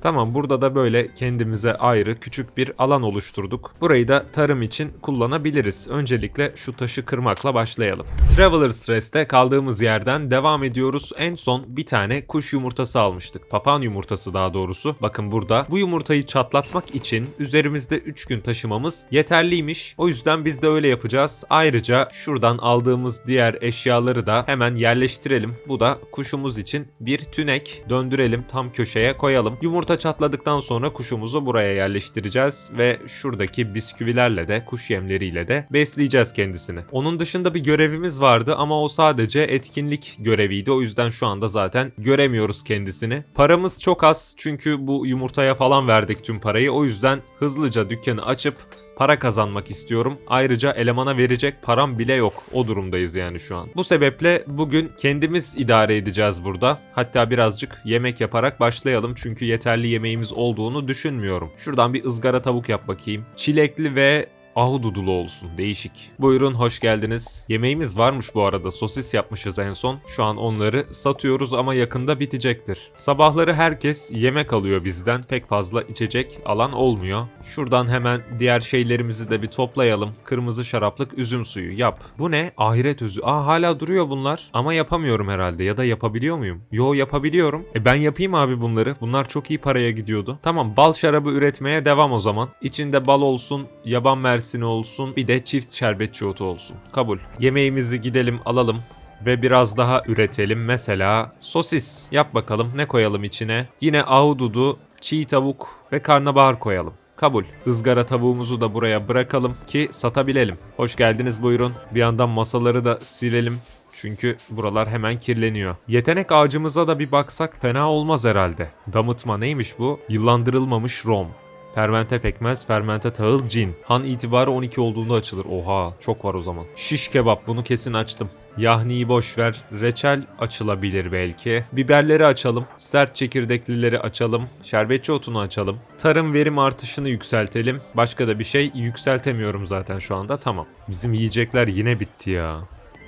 Tamam burada da böyle kendimize ayrı küçük bir alan oluşturduk. Burayı da tarım için kullanabiliriz. Öncelikle şu taşı kırmakla başlayalım. Traveler Stress'te kaldığımız yerden devam ediyoruz. En son bir tane kuş yumurtası almıştık. Papağan yumurtası daha doğrusu. Bakın burada. Bu yumurtayı çatlatmak için üzerimizde 3 gün taşımamız yeterliymiş. O yüzden biz de öyle yapacağız. Ayrıca şuradan aldığımız diğer eşyaları da hemen yerleştirelim. Bu da kuşumuz için bir tünek. Döndürelim tam köşeye koyalım. Yumurta çatladıktan sonra kuşumuzu buraya yerleştireceğiz ve şuradaki bisküvilerle de kuş yemleriyle de besleyeceğiz kendisini. Onun dışında bir görevimiz vardı ama o sadece etkinlik göreviydi. O yüzden şu anda zaten göremiyoruz kendisini. Paramız çok az çünkü bu yumurtaya falan verdik tüm parayı. O yüzden hızlıca dükkanı açıp para kazanmak istiyorum. Ayrıca elemana verecek param bile yok. O durumdayız yani şu an. Bu sebeple bugün kendimiz idare edeceğiz burada. Hatta birazcık yemek yaparak başlayalım çünkü yeterli yemeğimiz olduğunu düşünmüyorum. Şuradan bir ızgara tavuk yap bakayım. Çilekli ve ahududulu olsun. Değişik. Buyurun hoş geldiniz. Yemeğimiz varmış bu arada. Sosis yapmışız en son. Şu an onları satıyoruz ama yakında bitecektir. Sabahları herkes yemek alıyor bizden. Pek fazla içecek alan olmuyor. Şuradan hemen diğer şeylerimizi de bir toplayalım. Kırmızı şaraplık üzüm suyu yap. Bu ne? Ahiret özü. Aa hala duruyor bunlar. Ama yapamıyorum herhalde. Ya da yapabiliyor muyum? Yo yapabiliyorum. E ben yapayım abi bunları. Bunlar çok iyi paraya gidiyordu. Tamam bal şarabı üretmeye devam o zaman. İçinde bal olsun, yaban mersini olsun, bir de çift şerbetçi otu olsun. Kabul. Yemeğimizi gidelim alalım ve biraz daha üretelim. Mesela sosis yap bakalım ne koyalım içine? Yine ahududu, çiğ tavuk ve karnabahar koyalım. Kabul. Izgara tavuğumuzu da buraya bırakalım ki satabilelim. Hoş geldiniz buyurun. Bir yandan masaları da silelim. Çünkü buralar hemen kirleniyor. Yetenek ağacımıza da bir baksak fena olmaz herhalde. Damıtma neymiş bu? Yıllandırılmamış rom. Fermente pekmez, fermente tahıl, cin. Han itibarı 12 olduğunda açılır. Oha çok var o zaman. Şiş kebap bunu kesin açtım. Yahniyi boş ver. Reçel açılabilir belki. Biberleri açalım. Sert çekirdeklileri açalım. Şerbetçi otunu açalım. Tarım verim artışını yükseltelim. Başka da bir şey yükseltemiyorum zaten şu anda. Tamam. Bizim yiyecekler yine bitti ya.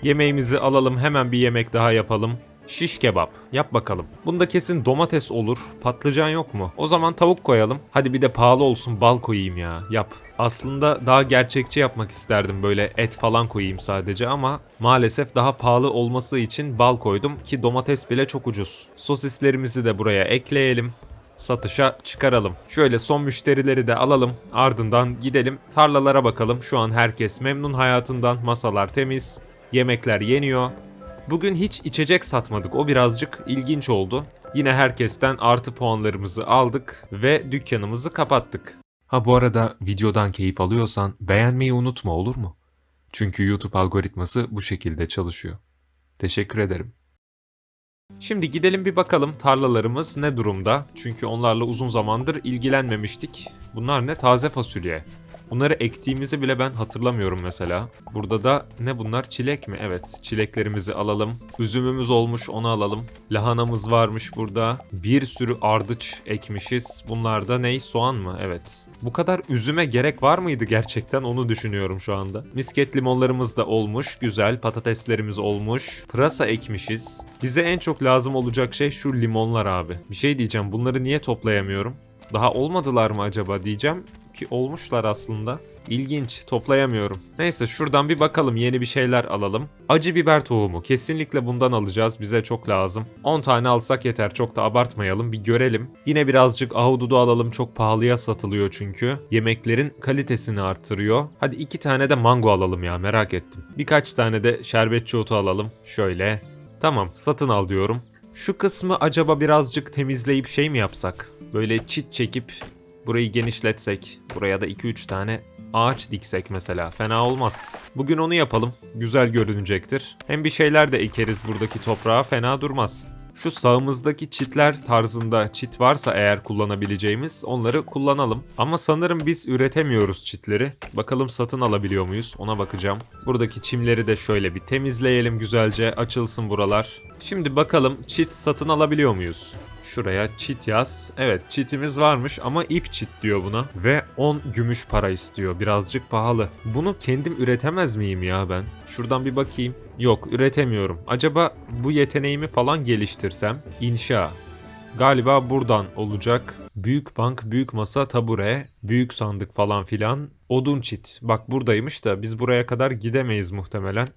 Yemeğimizi alalım. Hemen bir yemek daha yapalım. Şiş kebap. Yap bakalım. Bunda kesin domates olur. Patlıcan yok mu? O zaman tavuk koyalım. Hadi bir de pahalı olsun bal koyayım ya. Yap. Aslında daha gerçekçi yapmak isterdim böyle et falan koyayım sadece ama maalesef daha pahalı olması için bal koydum ki domates bile çok ucuz. Sosislerimizi de buraya ekleyelim satışa çıkaralım. Şöyle son müşterileri de alalım. Ardından gidelim tarlalara bakalım. Şu an herkes memnun hayatından. Masalar temiz. Yemekler yeniyor. Bugün hiç içecek satmadık. O birazcık ilginç oldu. Yine herkesten artı puanlarımızı aldık ve dükkanımızı kapattık. Ha bu arada videodan keyif alıyorsan beğenmeyi unutma olur mu? Çünkü YouTube algoritması bu şekilde çalışıyor. Teşekkür ederim. Şimdi gidelim bir bakalım tarlalarımız ne durumda. Çünkü onlarla uzun zamandır ilgilenmemiştik. Bunlar ne? Taze fasulye. Bunları ektiğimizi bile ben hatırlamıyorum mesela. Burada da ne bunlar? Çilek mi? Evet. Çileklerimizi alalım. Üzümümüz olmuş onu alalım. Lahanamız varmış burada. Bir sürü ardıç ekmişiz. Bunlar da ney? Soğan mı? Evet. Bu kadar üzüme gerek var mıydı gerçekten onu düşünüyorum şu anda. Misket limonlarımız da olmuş. Güzel. Patateslerimiz olmuş. Pırasa ekmişiz. Bize en çok lazım olacak şey şu limonlar abi. Bir şey diyeceğim. Bunları niye toplayamıyorum? Daha olmadılar mı acaba diyeceğim ki olmuşlar aslında. İlginç, toplayamıyorum. Neyse şuradan bir bakalım yeni bir şeyler alalım. Acı biber tohumu. Kesinlikle bundan alacağız. Bize çok lazım. 10 tane alsak yeter. Çok da abartmayalım. Bir görelim. Yine birazcık ahududu alalım. Çok pahalıya satılıyor çünkü. Yemeklerin kalitesini artırıyor. Hadi 2 tane de mango alalım ya merak ettim. Birkaç tane de şerbetçi otu alalım. Şöyle. Tamam satın al diyorum. Şu kısmı acaba birazcık temizleyip şey mi yapsak? Böyle çit çekip burayı genişletsek. Buraya da 2-3 tane ağaç diksek mesela. Fena olmaz. Bugün onu yapalım. Güzel görünecektir. Hem bir şeyler de ekeriz buradaki toprağa. Fena durmaz. Şu sağımızdaki çitler tarzında çit varsa eğer kullanabileceğimiz onları kullanalım. Ama sanırım biz üretemiyoruz çitleri. Bakalım satın alabiliyor muyuz ona bakacağım. Buradaki çimleri de şöyle bir temizleyelim güzelce açılsın buralar. Şimdi bakalım çit satın alabiliyor muyuz? Şuraya çit yaz. Evet çitimiz varmış ama ip çit diyor buna. Ve 10 gümüş para istiyor. Birazcık pahalı. Bunu kendim üretemez miyim ya ben? Şuradan bir bakayım. Yok üretemiyorum. Acaba bu yeteneğimi falan geliştirsem? İnşa. Galiba buradan olacak. Büyük bank, büyük masa, tabure, büyük sandık falan filan. Odun çit. Bak buradaymış da biz buraya kadar gidemeyiz muhtemelen.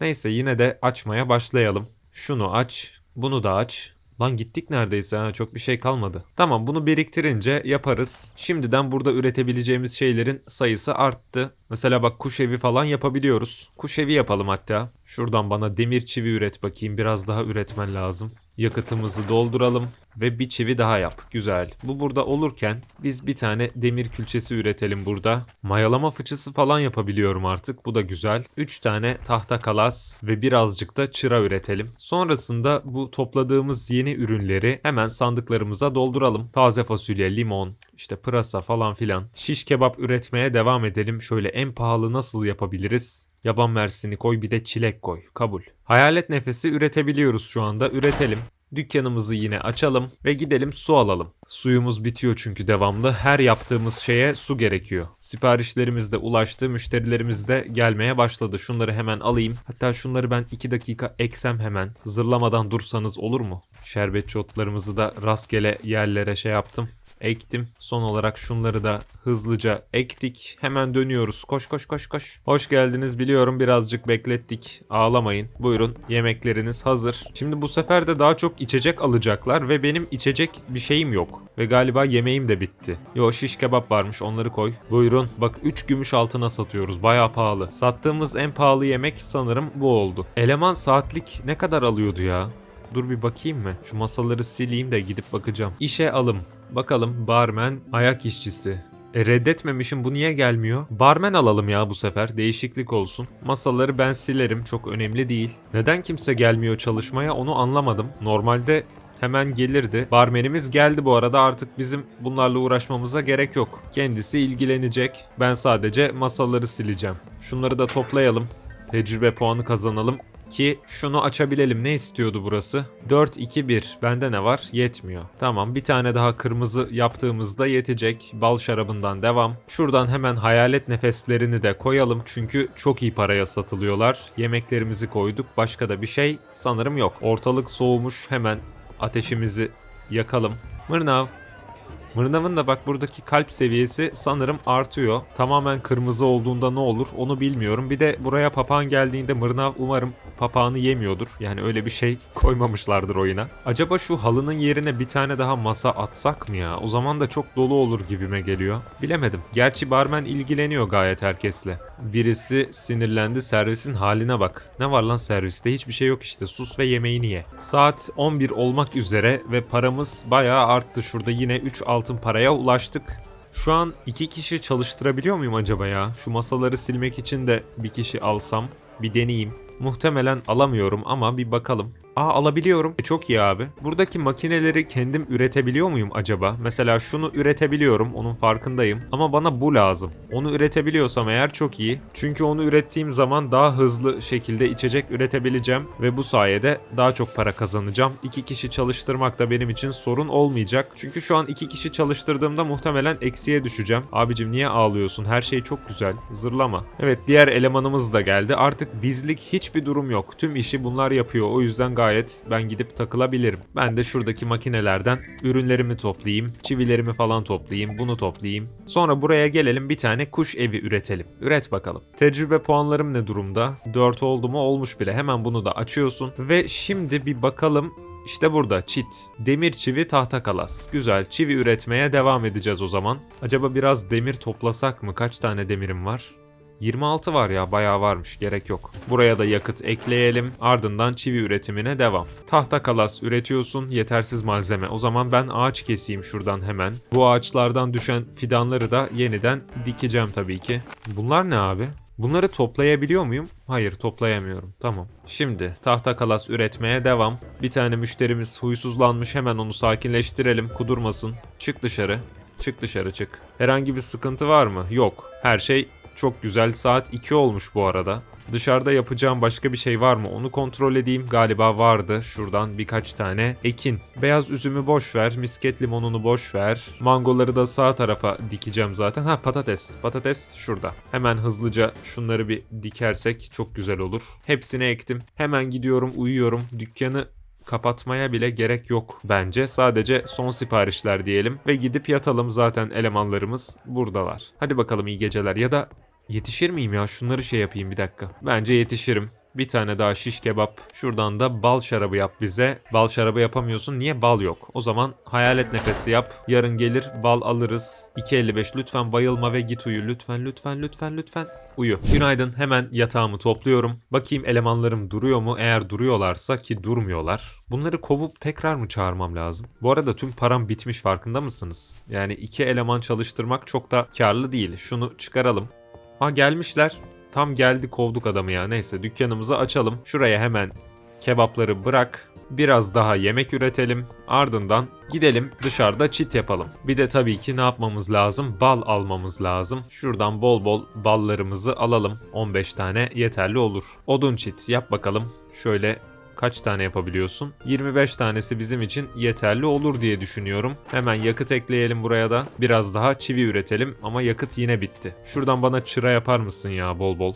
Neyse yine de açmaya başlayalım. Şunu aç, bunu da aç. Lan gittik neredeyse ha çok bir şey kalmadı. Tamam bunu biriktirince yaparız. Şimdiden burada üretebileceğimiz şeylerin sayısı arttı. Mesela bak kuş evi falan yapabiliyoruz. Kuş evi yapalım hatta. Şuradan bana demir çivi üret bakayım. Biraz daha üretmen lazım. Yakıtımızı dolduralım ve bir çivi daha yap. Güzel. Bu burada olurken biz bir tane demir külçesi üretelim burada. Mayalama fıçısı falan yapabiliyorum artık. Bu da güzel. 3 tane tahta kalas ve birazcık da çıra üretelim. Sonrasında bu topladığımız yeni ürünleri hemen sandıklarımıza dolduralım. Taze fasulye, limon, işte pırasa falan filan. Şiş kebap üretmeye devam edelim. Şöyle en pahalı nasıl yapabiliriz? Yaban mersini koy bir de çilek koy. Kabul. Hayalet nefesi üretebiliyoruz şu anda. Üretelim. Dükkanımızı yine açalım ve gidelim su alalım. Suyumuz bitiyor çünkü devamlı. Her yaptığımız şeye su gerekiyor. Siparişlerimiz de ulaştı, müşterilerimiz de gelmeye başladı. Şunları hemen alayım. Hatta şunları ben 2 dakika eksem hemen. Zırlamadan dursanız olur mu? Şerbetçi otlarımızı da rastgele yerlere şey yaptım ektim. Son olarak şunları da hızlıca ektik. Hemen dönüyoruz. Koş koş koş koş. Hoş geldiniz biliyorum birazcık beklettik. Ağlamayın. Buyurun yemekleriniz hazır. Şimdi bu sefer de daha çok içecek alacaklar ve benim içecek bir şeyim yok. Ve galiba yemeğim de bitti. Yo şiş kebap varmış onları koy. Buyurun bak 3 gümüş altına satıyoruz. Baya pahalı. Sattığımız en pahalı yemek sanırım bu oldu. Eleman saatlik ne kadar alıyordu ya? Dur bir bakayım mı? Şu masaları sileyim de gidip bakacağım. İşe alım. Bakalım barmen ayak işçisi. E reddetmemişim bu niye gelmiyor? Barmen alalım ya bu sefer değişiklik olsun. Masaları ben silerim çok önemli değil. Neden kimse gelmiyor çalışmaya onu anlamadım. Normalde hemen gelirdi. Barmenimiz geldi bu arada artık bizim bunlarla uğraşmamıza gerek yok. Kendisi ilgilenecek. Ben sadece masaları sileceğim. Şunları da toplayalım. Tecrübe puanı kazanalım ki şunu açabilelim. Ne istiyordu burası? 4 2 1. Bende ne var? Yetmiyor. Tamam bir tane daha kırmızı yaptığımızda yetecek. Bal şarabından devam. Şuradan hemen hayalet nefeslerini de koyalım çünkü çok iyi paraya satılıyorlar. Yemeklerimizi koyduk. Başka da bir şey sanırım yok. Ortalık soğumuş. Hemen ateşimizi yakalım. Mırnav Mırnav'ın da bak buradaki kalp seviyesi sanırım artıyor. Tamamen kırmızı olduğunda ne olur onu bilmiyorum. Bir de buraya papağan geldiğinde Mırnav umarım papağanı yemiyordur. Yani öyle bir şey koymamışlardır oyuna. Acaba şu halının yerine bir tane daha masa atsak mı ya? O zaman da çok dolu olur gibime geliyor. Bilemedim. Gerçi barmen ilgileniyor gayet herkesle. Birisi sinirlendi servisin haline bak. Ne var lan serviste? Hiçbir şey yok işte. Sus ve yemeğini ye. Saat 11 olmak üzere ve paramız bayağı arttı. Şurada yine 3 altın paraya ulaştık. Şu an iki kişi çalıştırabiliyor muyum acaba ya? Şu masaları silmek için de bir kişi alsam bir deneyeyim. Muhtemelen alamıyorum ama bir bakalım. Aa alabiliyorum. E, çok iyi abi. Buradaki makineleri kendim üretebiliyor muyum acaba? Mesela şunu üretebiliyorum. Onun farkındayım. Ama bana bu lazım. Onu üretebiliyorsam eğer çok iyi. Çünkü onu ürettiğim zaman daha hızlı şekilde içecek üretebileceğim. Ve bu sayede daha çok para kazanacağım. İki kişi çalıştırmak da benim için sorun olmayacak. Çünkü şu an iki kişi çalıştırdığımda muhtemelen eksiye düşeceğim. Abicim niye ağlıyorsun? Her şey çok güzel. Zırlama. Evet diğer elemanımız da geldi. Artık bizlik hiçbir durum yok. Tüm işi bunlar yapıyor. O yüzden gayet gayet ben gidip takılabilirim. Ben de şuradaki makinelerden ürünlerimi toplayayım, çivilerimi falan toplayayım, bunu toplayayım. Sonra buraya gelelim bir tane kuş evi üretelim. Üret bakalım. Tecrübe puanlarım ne durumda? 4 oldu mu? Olmuş bile. Hemen bunu da açıyorsun. Ve şimdi bir bakalım işte burada çit. Demir çivi tahta kalas. Güzel çivi üretmeye devam edeceğiz o zaman. Acaba biraz demir toplasak mı? Kaç tane demirim var? 26 var ya bayağı varmış gerek yok. Buraya da yakıt ekleyelim ardından çivi üretimine devam. Tahta kalas üretiyorsun yetersiz malzeme. O zaman ben ağaç keseyim şuradan hemen. Bu ağaçlardan düşen fidanları da yeniden dikeceğim tabii ki. Bunlar ne abi? Bunları toplayabiliyor muyum? Hayır toplayamıyorum. Tamam. Şimdi tahta kalas üretmeye devam. Bir tane müşterimiz huysuzlanmış hemen onu sakinleştirelim kudurmasın. Çık dışarı. Çık dışarı çık. Herhangi bir sıkıntı var mı? Yok. Her şey çok güzel. Saat 2 olmuş bu arada. Dışarıda yapacağım başka bir şey var mı? Onu kontrol edeyim. Galiba vardı. Şuradan birkaç tane ekin. Beyaz üzümü boş ver. Misket limonunu boş ver. Mangoları da sağ tarafa dikeceğim zaten. Ha patates. Patates şurada. Hemen hızlıca şunları bir dikersek çok güzel olur. Hepsini ektim. Hemen gidiyorum uyuyorum. Dükkanı kapatmaya bile gerek yok bence. Sadece son siparişler diyelim ve gidip yatalım zaten elemanlarımız buradalar. Hadi bakalım iyi geceler ya da yetişir miyim ya şunları şey yapayım bir dakika. Bence yetişirim. Bir tane daha şiş kebap. Şuradan da bal şarabı yap bize. Bal şarabı yapamıyorsun. Niye bal yok? O zaman hayalet nefesi yap. Yarın gelir bal alırız. 2.55 lütfen bayılma ve git uyu. Lütfen lütfen lütfen lütfen uyu. Günaydın hemen yatağımı topluyorum. Bakayım elemanlarım duruyor mu? Eğer duruyorlarsa ki durmuyorlar. Bunları kovup tekrar mı çağırmam lazım? Bu arada tüm param bitmiş farkında mısınız? Yani iki eleman çalıştırmak çok da karlı değil. Şunu çıkaralım. Ha gelmişler. Tam geldi kovduk adamı ya. Neyse dükkanımızı açalım. Şuraya hemen kebapları bırak. Biraz daha yemek üretelim. Ardından gidelim dışarıda çit yapalım. Bir de tabii ki ne yapmamız lazım? Bal almamız lazım. Şuradan bol bol ballarımızı alalım. 15 tane yeterli olur. Odun çit yap bakalım. Şöyle kaç tane yapabiliyorsun? 25 tanesi bizim için yeterli olur diye düşünüyorum. Hemen yakıt ekleyelim buraya da. Biraz daha çivi üretelim ama yakıt yine bitti. Şuradan bana çıra yapar mısın ya bol bol?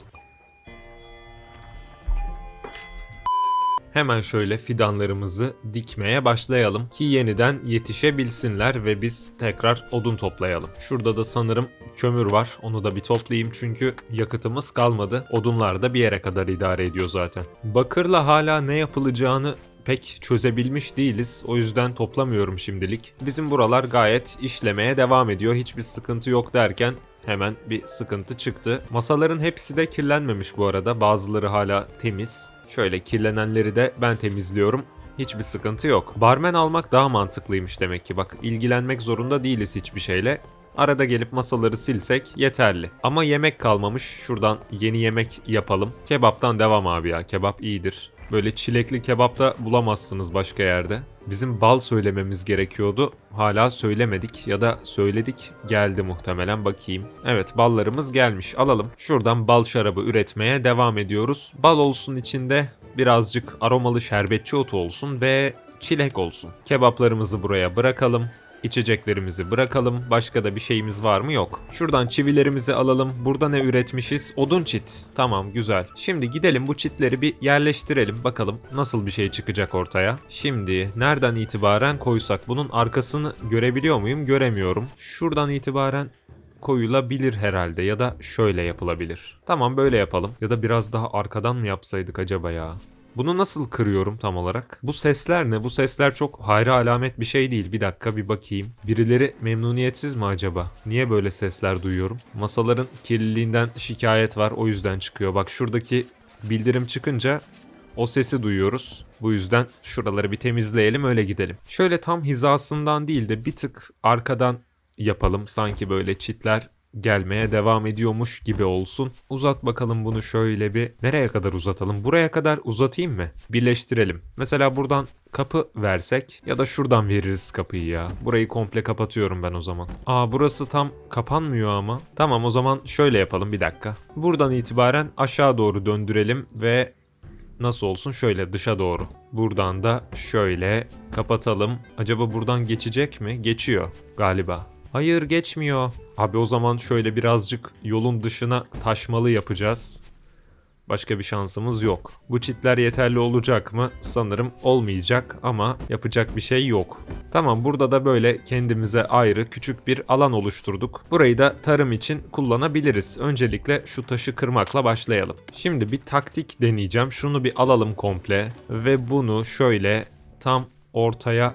Hemen şöyle fidanlarımızı dikmeye başlayalım ki yeniden yetişebilsinler ve biz tekrar odun toplayalım. Şurada da sanırım kömür var. Onu da bir toplayayım çünkü yakıtımız kalmadı. Odunlar da bir yere kadar idare ediyor zaten. Bakırla hala ne yapılacağını pek çözebilmiş değiliz. O yüzden toplamıyorum şimdilik. Bizim buralar gayet işlemeye devam ediyor. Hiçbir sıkıntı yok derken hemen bir sıkıntı çıktı. Masaların hepsi de kirlenmemiş bu arada. Bazıları hala temiz. Şöyle kirlenenleri de ben temizliyorum. Hiçbir sıkıntı yok. Barmen almak daha mantıklıymış demek ki. Bak ilgilenmek zorunda değiliz hiçbir şeyle. Arada gelip masaları silsek yeterli. Ama yemek kalmamış. Şuradan yeni yemek yapalım. Kebaptan devam abi ya. Kebap iyidir. Böyle çilekli kebap da bulamazsınız başka yerde. Bizim bal söylememiz gerekiyordu. Hala söylemedik ya da söyledik geldi muhtemelen bakayım. Evet ballarımız gelmiş alalım. Şuradan bal şarabı üretmeye devam ediyoruz. Bal olsun içinde birazcık aromalı şerbetçi otu olsun ve çilek olsun. Kebaplarımızı buraya bırakalım. İçeceklerimizi bırakalım. Başka da bir şeyimiz var mı? Yok. Şuradan çivilerimizi alalım. Burada ne üretmişiz? Odun çit. Tamam güzel. Şimdi gidelim bu çitleri bir yerleştirelim. Bakalım nasıl bir şey çıkacak ortaya. Şimdi nereden itibaren koysak bunun arkasını görebiliyor muyum? Göremiyorum. Şuradan itibaren koyulabilir herhalde ya da şöyle yapılabilir. Tamam böyle yapalım. Ya da biraz daha arkadan mı yapsaydık acaba ya? Bunu nasıl kırıyorum tam olarak? Bu sesler ne? Bu sesler çok hayra alamet bir şey değil. Bir dakika bir bakayım. Birileri memnuniyetsiz mi acaba? Niye böyle sesler duyuyorum? Masaların kirliliğinden şikayet var o yüzden çıkıyor. Bak şuradaki bildirim çıkınca o sesi duyuyoruz. Bu yüzden şuraları bir temizleyelim öyle gidelim. Şöyle tam hizasından değil de bir tık arkadan yapalım. Sanki böyle çitler gelmeye devam ediyormuş gibi olsun. Uzat bakalım bunu şöyle bir. Nereye kadar uzatalım? Buraya kadar uzatayım mı? Birleştirelim. Mesela buradan kapı versek ya da şuradan veririz kapıyı ya. Burayı komple kapatıyorum ben o zaman. Aa burası tam kapanmıyor ama. Tamam o zaman şöyle yapalım bir dakika. Buradan itibaren aşağı doğru döndürelim ve nasıl olsun şöyle dışa doğru. Buradan da şöyle kapatalım. Acaba buradan geçecek mi? Geçiyor galiba. Hayır geçmiyor. Abi o zaman şöyle birazcık yolun dışına taşmalı yapacağız. Başka bir şansımız yok. Bu çitler yeterli olacak mı? Sanırım olmayacak ama yapacak bir şey yok. Tamam burada da böyle kendimize ayrı küçük bir alan oluşturduk. Burayı da tarım için kullanabiliriz. Öncelikle şu taşı kırmakla başlayalım. Şimdi bir taktik deneyeceğim. Şunu bir alalım komple ve bunu şöyle tam ortaya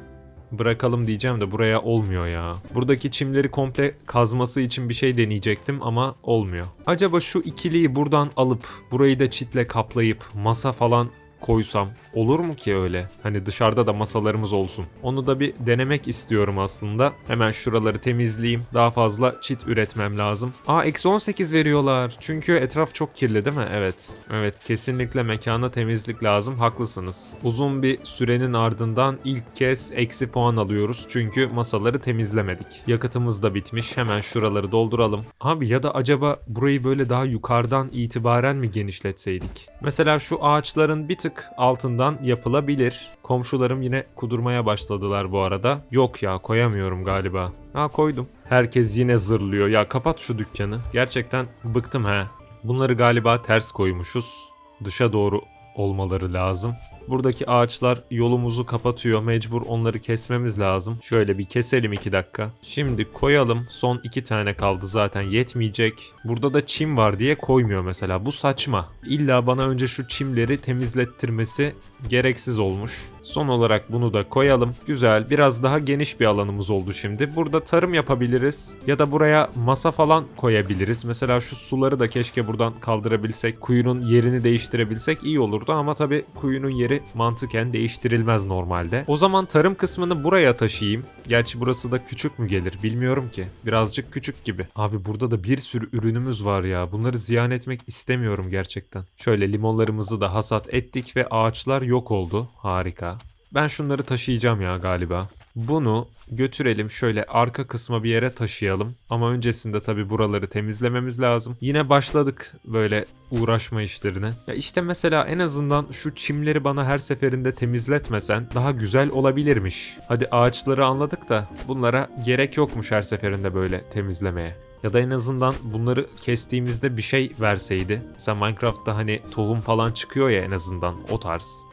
bırakalım diyeceğim de buraya olmuyor ya. Buradaki çimleri komple kazması için bir şey deneyecektim ama olmuyor. Acaba şu ikiliyi buradan alıp burayı da çitle kaplayıp masa falan koysam olur mu ki öyle? Hani dışarıda da masalarımız olsun. Onu da bir denemek istiyorum aslında. Hemen şuraları temizleyeyim. Daha fazla çit üretmem lazım. Aa eksi 18 veriyorlar. Çünkü etraf çok kirli değil mi? Evet. Evet kesinlikle mekana temizlik lazım. Haklısınız. Uzun bir sürenin ardından ilk kez eksi puan alıyoruz. Çünkü masaları temizlemedik. Yakıtımız da bitmiş. Hemen şuraları dolduralım. Abi ya da acaba burayı böyle daha yukarıdan itibaren mi genişletseydik? Mesela şu ağaçların bir tık altından yapılabilir. Komşularım yine kudurmaya başladılar bu arada. Yok ya koyamıyorum galiba. Ha koydum. Herkes yine zırlıyor. Ya kapat şu dükkanı. Gerçekten bıktım he. Bunları galiba ters koymuşuz. Dışa doğru olmaları lazım. Buradaki ağaçlar yolumuzu kapatıyor. Mecbur onları kesmemiz lazım. Şöyle bir keselim 2 dakika. Şimdi koyalım. Son 2 tane kaldı zaten yetmeyecek. Burada da çim var diye koymuyor mesela. Bu saçma. İlla bana önce şu çimleri temizlettirmesi gereksiz olmuş. Son olarak bunu da koyalım. Güzel. Biraz daha geniş bir alanımız oldu şimdi. Burada tarım yapabiliriz. Ya da buraya masa falan koyabiliriz. Mesela şu suları da keşke buradan kaldırabilsek. Kuyunun yerini değiştirebilsek iyi olurdu ama tabii kuyunun yeri mantıken değiştirilmez normalde. O zaman tarım kısmını buraya taşıyayım. Gerçi burası da küçük mü gelir bilmiyorum ki. Birazcık küçük gibi. Abi burada da bir sürü ürünümüz var ya. Bunları ziyan etmek istemiyorum gerçekten. Şöyle limonlarımızı da hasat ettik ve ağaçlar yok oldu. Harika. Ben şunları taşıyacağım ya galiba. Bunu götürelim şöyle arka kısma bir yere taşıyalım. Ama öncesinde tabi buraları temizlememiz lazım. Yine başladık böyle uğraşma işlerine. Ya işte mesela en azından şu çimleri bana her seferinde temizletmesen daha güzel olabilirmiş. Hadi ağaçları anladık da bunlara gerek yokmuş her seferinde böyle temizlemeye. Ya da en azından bunları kestiğimizde bir şey verseydi. Mesela Minecraft'ta hani tohum falan çıkıyor ya en azından o tarz.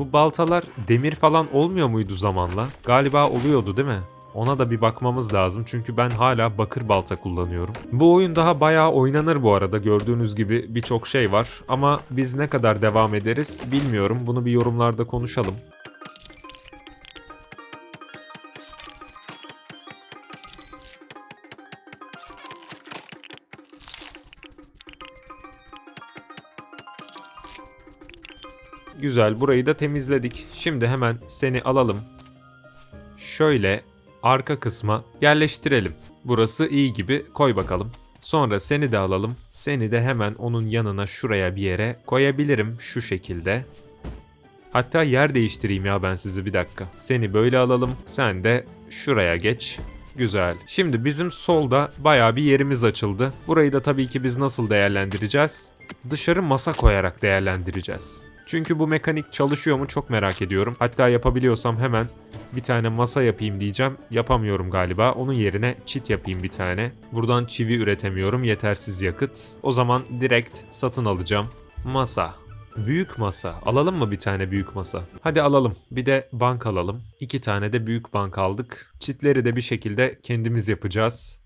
Bu baltalar demir falan olmuyor muydu zamanla? Galiba oluyordu değil mi? Ona da bir bakmamız lazım çünkü ben hala bakır balta kullanıyorum. Bu oyun daha bayağı oynanır bu arada gördüğünüz gibi birçok şey var ama biz ne kadar devam ederiz bilmiyorum bunu bir yorumlarda konuşalım. Güzel burayı da temizledik. Şimdi hemen seni alalım. Şöyle arka kısma yerleştirelim. Burası iyi gibi koy bakalım. Sonra seni de alalım. Seni de hemen onun yanına şuraya bir yere koyabilirim şu şekilde. Hatta yer değiştireyim ya ben sizi bir dakika. Seni böyle alalım. Sen de şuraya geç. Güzel. Şimdi bizim solda baya bir yerimiz açıldı. Burayı da tabii ki biz nasıl değerlendireceğiz? Dışarı masa koyarak değerlendireceğiz. Çünkü bu mekanik çalışıyor mu çok merak ediyorum. Hatta yapabiliyorsam hemen bir tane masa yapayım diyeceğim. Yapamıyorum galiba. Onun yerine çit yapayım bir tane. Buradan çivi üretemiyorum. Yetersiz yakıt. O zaman direkt satın alacağım. Masa. Büyük masa. Alalım mı bir tane büyük masa? Hadi alalım. Bir de bank alalım. İki tane de büyük bank aldık. Çitleri de bir şekilde kendimiz yapacağız.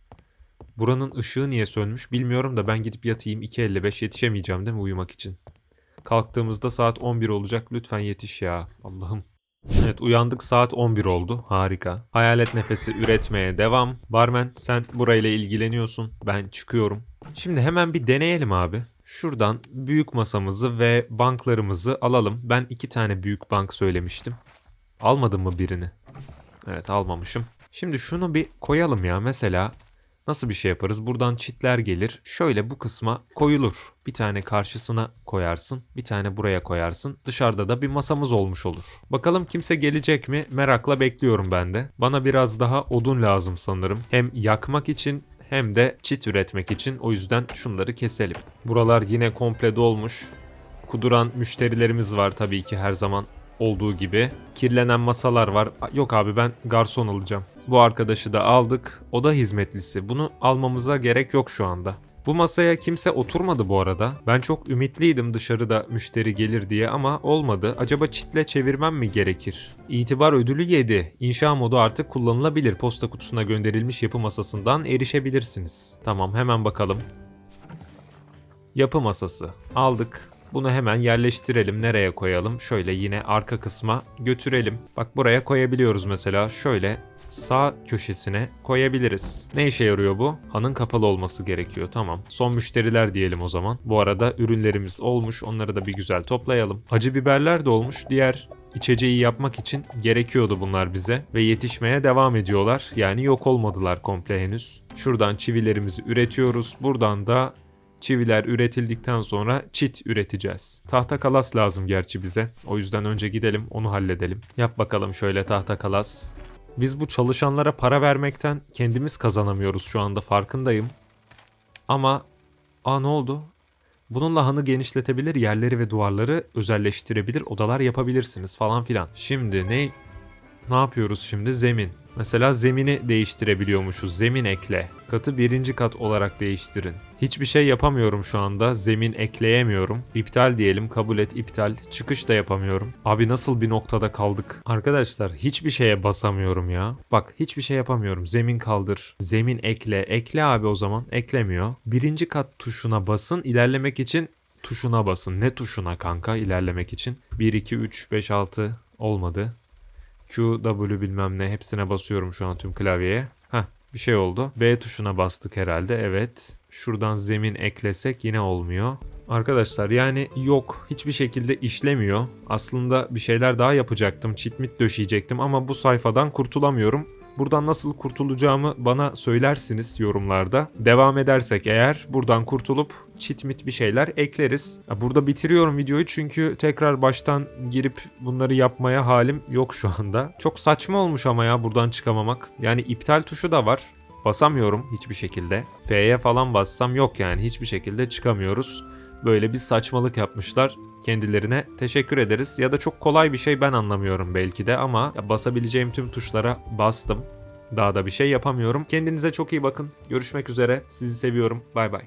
Buranın ışığı niye sönmüş bilmiyorum da ben gidip yatayım 2.55 yetişemeyeceğim değil mi uyumak için? Kalktığımızda saat 11 olacak. Lütfen yetiş ya. Allah'ım. Evet uyandık saat 11 oldu. Harika. Hayalet nefesi üretmeye devam. Barmen sen burayla ilgileniyorsun. Ben çıkıyorum. Şimdi hemen bir deneyelim abi. Şuradan büyük masamızı ve banklarımızı alalım. Ben iki tane büyük bank söylemiştim. Almadım mı birini? Evet almamışım. Şimdi şunu bir koyalım ya. Mesela Nasıl bir şey yaparız? Buradan çitler gelir. Şöyle bu kısma koyulur. Bir tane karşısına koyarsın. Bir tane buraya koyarsın. Dışarıda da bir masamız olmuş olur. Bakalım kimse gelecek mi? Merakla bekliyorum ben de. Bana biraz daha odun lazım sanırım. Hem yakmak için hem de çit üretmek için. O yüzden şunları keselim. Buralar yine komple dolmuş. Kuduran müşterilerimiz var tabii ki her zaman olduğu gibi. Kirlenen masalar var. Yok abi ben garson alacağım. Bu arkadaşı da aldık. O da hizmetlisi. Bunu almamıza gerek yok şu anda. Bu masaya kimse oturmadı bu arada. Ben çok ümitliydim dışarıda müşteri gelir diye ama olmadı. Acaba çitle çevirmem mi gerekir? İtibar ödülü 7. İnşa modu artık kullanılabilir. Posta kutusuna gönderilmiş yapı masasından erişebilirsiniz. Tamam hemen bakalım. Yapı masası. Aldık. Bunu hemen yerleştirelim. Nereye koyalım? Şöyle yine arka kısma götürelim. Bak buraya koyabiliyoruz mesela. Şöyle sağ köşesine koyabiliriz. Ne işe yarıyor bu? Hanın kapalı olması gerekiyor. Tamam. Son müşteriler diyelim o zaman. Bu arada ürünlerimiz olmuş. Onları da bir güzel toplayalım. Acı biberler de olmuş. Diğer içeceği yapmak için gerekiyordu bunlar bize ve yetişmeye devam ediyorlar. Yani yok olmadılar komple henüz. Şuradan çivilerimizi üretiyoruz. Buradan da Çiviler üretildikten sonra çit üreteceğiz. Tahta kalas lazım gerçi bize. O yüzden önce gidelim onu halledelim. Yap bakalım şöyle tahta kalas. Biz bu çalışanlara para vermekten kendimiz kazanamıyoruz şu anda farkındayım. Ama aa ne oldu? Bununla hanı genişletebilir, yerleri ve duvarları özelleştirebilir, odalar yapabilirsiniz falan filan. Şimdi ne ne yapıyoruz şimdi? Zemin. Mesela zemini değiştirebiliyormuşuz. Zemin ekle. Katı birinci kat olarak değiştirin. Hiçbir şey yapamıyorum şu anda. Zemin ekleyemiyorum. İptal diyelim. Kabul et iptal. Çıkış da yapamıyorum. Abi nasıl bir noktada kaldık? Arkadaşlar hiçbir şeye basamıyorum ya. Bak hiçbir şey yapamıyorum. Zemin kaldır. Zemin ekle. Ekle abi o zaman. Eklemiyor. Birinci kat tuşuna basın. İlerlemek için tuşuna basın. Ne tuşuna kanka ilerlemek için? 1, 2, 3, 5, 6 olmadı. Q, W bilmem ne hepsine basıyorum şu an tüm klavyeye. Bir şey oldu. B tuşuna bastık herhalde evet. Şuradan zemin eklesek yine olmuyor. Arkadaşlar yani yok hiçbir şekilde işlemiyor. Aslında bir şeyler daha yapacaktım. Çitmit döşeyecektim ama bu sayfadan kurtulamıyorum. Buradan nasıl kurtulacağımı bana söylersiniz yorumlarda. Devam edersek eğer buradan kurtulup çitmit bir şeyler ekleriz. Burada bitiriyorum videoyu çünkü tekrar baştan girip bunları yapmaya halim yok şu anda. Çok saçma olmuş ama ya buradan çıkamamak. Yani iptal tuşu da var. Basamıyorum hiçbir şekilde. F'ye falan bassam yok yani hiçbir şekilde çıkamıyoruz. Böyle bir saçmalık yapmışlar. Kendilerine teşekkür ederiz. Ya da çok kolay bir şey ben anlamıyorum belki de ama basabileceğim tüm tuşlara bastım. Daha da bir şey yapamıyorum. Kendinize çok iyi bakın. Görüşmek üzere. Sizi seviyorum. Bay bay.